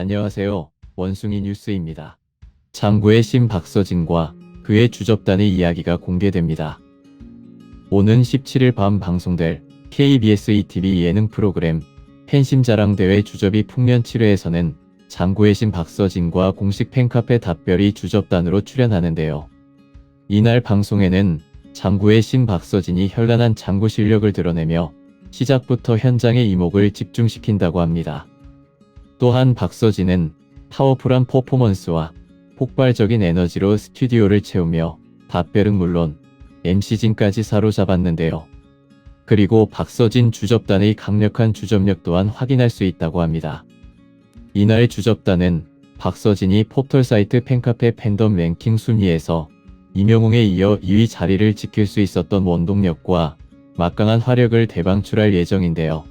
안녕하세요. 원숭이 뉴스입니다. 장구의 신 박서진과 그의 주접단의 이야기가 공개됩니다. 오는 17일 밤 방송될 KBS ETV 예능 프로그램 팬심 자랑 대회 주접이 풍년 7회에서는 장구의 신 박서진과 공식 팬카페 답별이 주접단으로 출연하는데요. 이날 방송에는 장구의 신 박서진이 현란한 장구 실력을 드러내며 시작부터 현장의 이목을 집중시킨다고 합니다. 또한 박서진은 파워풀한 퍼포먼스와 폭발적인 에너지로 스튜디오를 채우며 답별은 물론 MC진까지 사로잡았는데요. 그리고 박서진 주접단의 강력한 주접력 또한 확인할 수 있다고 합니다. 이날 주접단은 박서진이 포털 사이트 팬카페 팬덤 랭킹 순위에서 이명웅에 이어 2위 자리를 지킬 수 있었던 원동력과 막강한 화력을 대방출할 예정인데요.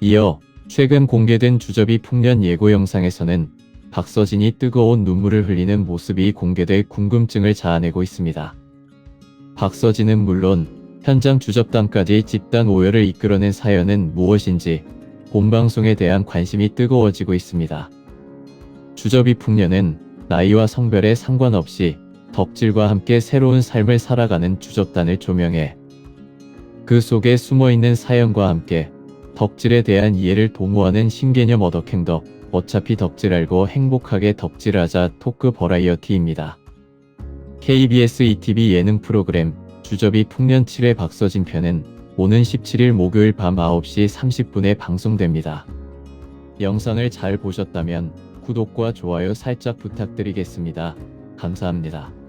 이어 최근 공개된 주접이 풍년 예고 영상에서는 박서진이 뜨거운 눈물을 흘리는 모습이 공개돼 궁금증을 자아내고 있습니다. 박서진은 물론 현장 주접단까지 집단 오열을 이끌어낸 사연은 무엇인지 본방송에 대한 관심이 뜨거워지고 있습니다. 주접이 풍년은 나이와 성별에 상관없이 덕질과 함께 새로운 삶을 살아가는 주접단을 조명해 그 속에 숨어있는 사연과 함께 덕질에 대한 이해를 도모하는 신개념 어덕행덕 어차피 덕질 알고 행복하게 덕질하자 토크 버라이어티입니다. KBS ETV 예능 프로그램 주접이 풍년 7회 박서진 편은 오는 17일 목요일 밤 9시 30분에 방송됩니다. 영상을 잘 보셨다면 구독과 좋아요 살짝 부탁드리겠습니다. 감사합니다.